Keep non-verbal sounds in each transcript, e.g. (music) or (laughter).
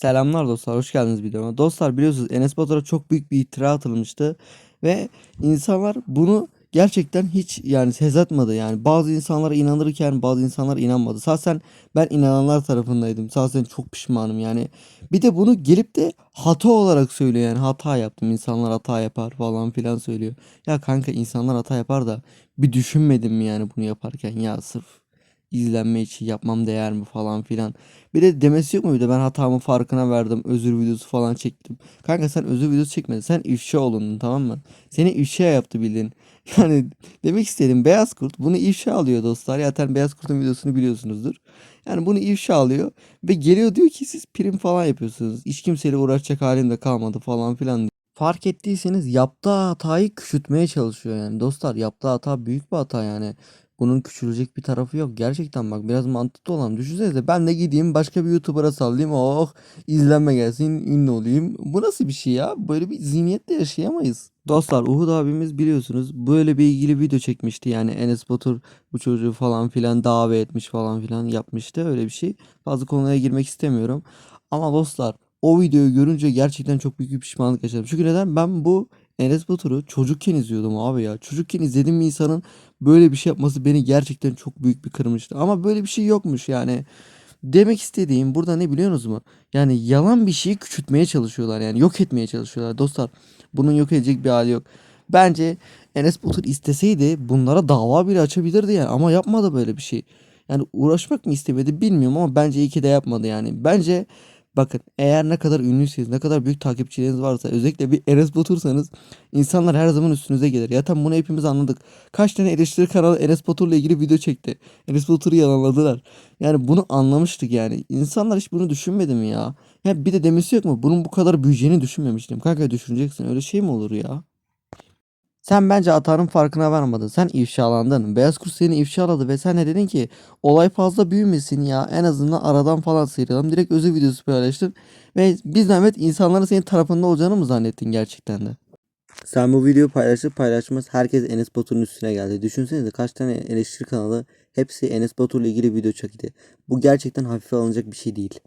Selamlar dostlar, hoş geldiniz videoma. Dostlar biliyorsunuz Enes Batur'a çok büyük bir iftira atılmıştı ve insanlar bunu gerçekten hiç yani ses atmadı. Yani bazı insanlara inanırken bazı insanlar inanmadı. Zaten ben inananlar tarafındaydım. Zaten çok pişmanım yani. Bir de bunu gelip de hata olarak söylüyor yani hata yaptım. İnsanlar hata yapar falan filan söylüyor. Ya kanka insanlar hata yapar da bir düşünmedim mi yani bunu yaparken ya sırf izlenme için yapmam değer mi falan filan. Bir de demesi yok mu ben hatamın farkına verdim. Özür videosu falan çektim. Kanka sen özür videosu çekmedin. Sen ifşa olundun tamam mı? Seni ifşa yaptı bildiğin. (laughs) Yani demek istedim Beyaz Kurt bunu ifşa alıyor dostlar. Zaten Beyaz Kurt'un videosunu biliyorsunuzdur. Yani bunu ifşa alıyor ve geliyor diyor ki siz prim falan yapıyorsunuz. Hiç kimseyle uğraşacak halim de kalmadı falan filan diyor. Fark ettiyseniz yaptığı hatayı küçültmeye çalışıyor yani. Dostlar yaptığı hata büyük bir hata yani. Bunun küçülecek bir tarafı yok. Gerçekten bak biraz mantıklı olan düşünsenize ben de gideyim başka bir YouTuber'a sallayayım. Oh izlenme gelsin ünlü olayım. Bu nasıl bir şey ya? Böyle bir zihniyette yaşayamayız. Dostlar Uhud abimiz biliyorsunuz böyle bir ilgili video çekmişti. Yani Enes Batur bu çocuğu falan filan davet etmiş falan filan yapmıştı. Öyle bir şey. Fazla konuya girmek istemiyorum. Ama dostlar o videoyu görünce gerçekten çok büyük bir pişmanlık yaşadım. Çünkü neden? Ben bu Enes Batur'u çocukken izliyordum abi ya. Çocukken izlediğim insanın böyle bir şey yapması beni gerçekten çok büyük bir kırmıştı. Ama böyle bir şey yokmuş yani. Demek istediğim burada ne biliyorsunuz mu? Yani yalan bir şeyi küçültmeye çalışıyorlar yani yok etmeye çalışıyorlar. Dostlar bunun yok edecek bir hali yok. Bence Enes Batur isteseydi bunlara dava bile açabilirdi yani ama yapmadı böyle bir şey. Yani uğraşmak mı istemedi bilmiyorum ama bence iyi ki de yapmadı yani. Bence Bakın eğer ne kadar ünlüyseniz, ne kadar büyük takipçileriniz varsa, özellikle bir Enes Batur'sanız insanlar her zaman üstünüze gelir. Ya tam bunu hepimiz anladık. Kaç tane eleştiri kanalı Enes Batur'la ilgili video çekti. Enes Batur'u yalanladılar. Yani bunu anlamıştık yani. İnsanlar hiç bunu düşünmedi mi ya? Ya bir de demesi yok mu? Bunun bu kadar büyüyeceğini düşünmemiştim. Kanka düşüneceksin. Öyle şey mi olur ya? Sen bence hatanın farkına varmadın. Sen ifşalandın. Beyaz Kurt seni ifşaladı ve sen de dedin ki olay fazla büyümesin ya. En azından aradan falan sıyrılalım. Direkt özür videosu paylaştın. Ve biz zahmet insanların senin tarafında olacağını mı zannettin gerçekten de? Sen bu videoyu paylaşıp paylaşmaz herkes Enes Batur'un üstüne geldi. Düşünsenize kaç tane eleştiri kanalı hepsi Enes Batur'la ilgili video çekti. Bu gerçekten hafife alınacak bir şey değil.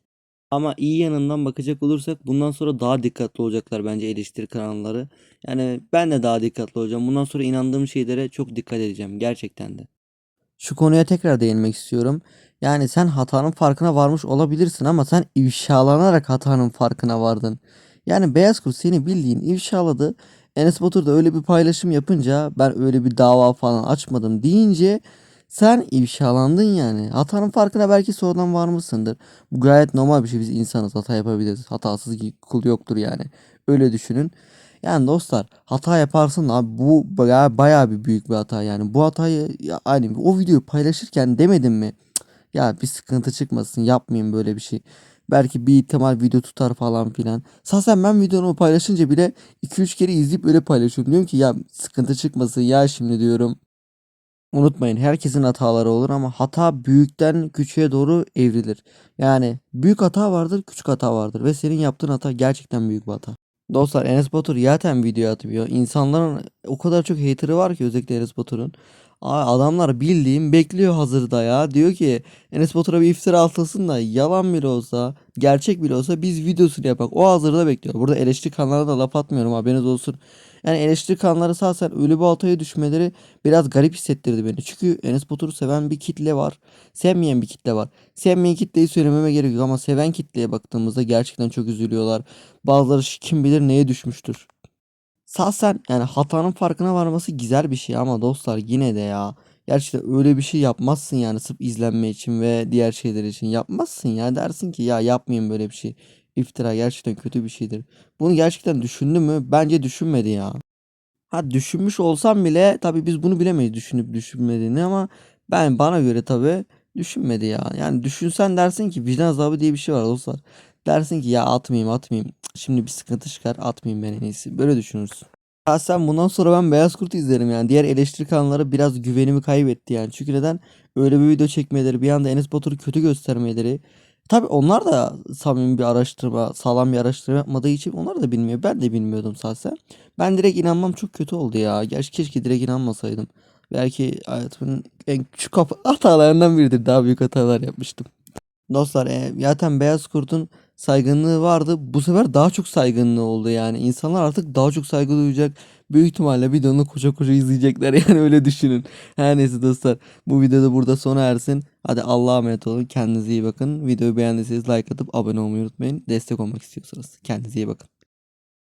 Ama iyi yanından bakacak olursak bundan sonra daha dikkatli olacaklar bence eleştiri kanalları. Yani ben de daha dikkatli olacağım. Bundan sonra inandığım şeylere çok dikkat edeceğim gerçekten de. Şu konuya tekrar değinmek istiyorum. Yani sen hatanın farkına varmış olabilirsin ama sen ifşalanarak hatanın farkına vardın. Yani Beyaz Kurt seni bildiğin ifşaladı. Enes Batur da öyle bir paylaşım yapınca ben öyle bir dava falan açmadım deyince sen ifşalandın yani. Hatanın farkına belki sonradan varmışsındır. Bu gayet normal bir şey. Biz insanız. Hata yapabiliriz. Hatasız kul yoktur yani. Öyle düşünün. Yani dostlar hata yaparsın abi bu bayağı, bayağı bir büyük bir hata yani. Bu hatayı ya, hani o videoyu paylaşırken demedim mi? Ya bir sıkıntı çıkmasın yapmayayım böyle bir şey. Belki bir ihtimal video tutar falan filan. Zaten ben videomu paylaşınca bile 2-3 kere izleyip öyle paylaşıyorum. Diyorum ki ya sıkıntı çıkmasın ya şimdi diyorum. Unutmayın herkesin hataları olur ama hata büyükten küçüğe doğru evrilir. Yani büyük hata vardır, küçük hata vardır ve senin yaptığın hata gerçekten büyük bir hata. Dostlar Enes Batur zaten video atmıyor. İnsanların o kadar çok haterı var ki özellikle Enes Batur'un. Adamlar bildiğim bekliyor hazırda ya. Diyor ki Enes Batur'a bir iftira atılsın da yalan bile olsa, gerçek bile olsa biz videosunu yapak. O hazırda bekliyor. Burada eleştiri kanalına da laf atmıyorum haberiniz olsun. Yani eleştiri kanalları zaten ölü bir altaya düşmeleri biraz garip hissettirdi beni. Çünkü Enes Batur'u seven bir kitle var. Sevmeyen bir kitle var. Sevmeyen kitleyi söylememe gerek yok ama seven kitleye baktığımızda gerçekten çok üzülüyorlar. Bazıları kim bilir neye düşmüştür. Şahsen yani hatanın farkına varması güzel bir şey ama dostlar yine de ya. Gerçekten öyle bir şey yapmazsın yani sırf izlenme için ve diğer şeyler için yapmazsın ya dersin ki ya yapmayayım böyle bir şey. İftira gerçekten kötü bir şeydir. Bunu gerçekten düşündü mü? Bence düşünmedi ya. Ha düşünmüş olsam bile tabii biz bunu bilemeyiz düşünüp düşünmediğini ama ben bana göre tabii düşünmedi ya. Yani düşünsen dersin ki vicdan azabı diye bir şey var dostlar. Dersin ki ya atmayayım atmayayım. Şimdi bir sıkıntı çıkar atmayayım ben en iyisi. Böyle düşünürsün. Şahsen bundan sonra ben Beyaz Kurt'u izlerim yani. Diğer eleştiri kanalları biraz güvenimi kaybetti yani. Çünkü neden? Öyle bir video çekmeleri, bir anda Enes Batur'u kötü göstermeleri. Tabii onlar da samimi bir araştırma, sağlam bir araştırma yapmadığı için onlar da bilmiyor. Ben de bilmiyordum şahsen. Ben direkt inanmam çok kötü oldu ya. Gerçi keşke direkt inanmasaydım. Belki hayatımın en küçük (laughs) hatalarından biridir. Daha büyük hatalar yapmıştım. Dostlar e, zaten Beyaz Kurt'un saygınlığı vardı. Bu sefer daha çok saygınlığı oldu yani. İnsanlar artık daha çok saygı duyacak. Büyük ihtimalle videonu koşa koşa izleyecekler (laughs) yani öyle düşünün. Her neyse dostlar bu videoda burada sona ersin. Hadi Allah'a emanet olun. Kendinize iyi bakın. Videoyu beğendiyseniz like atıp abone olmayı unutmayın. Destek olmak istiyorsanız. Kendinize iyi bakın.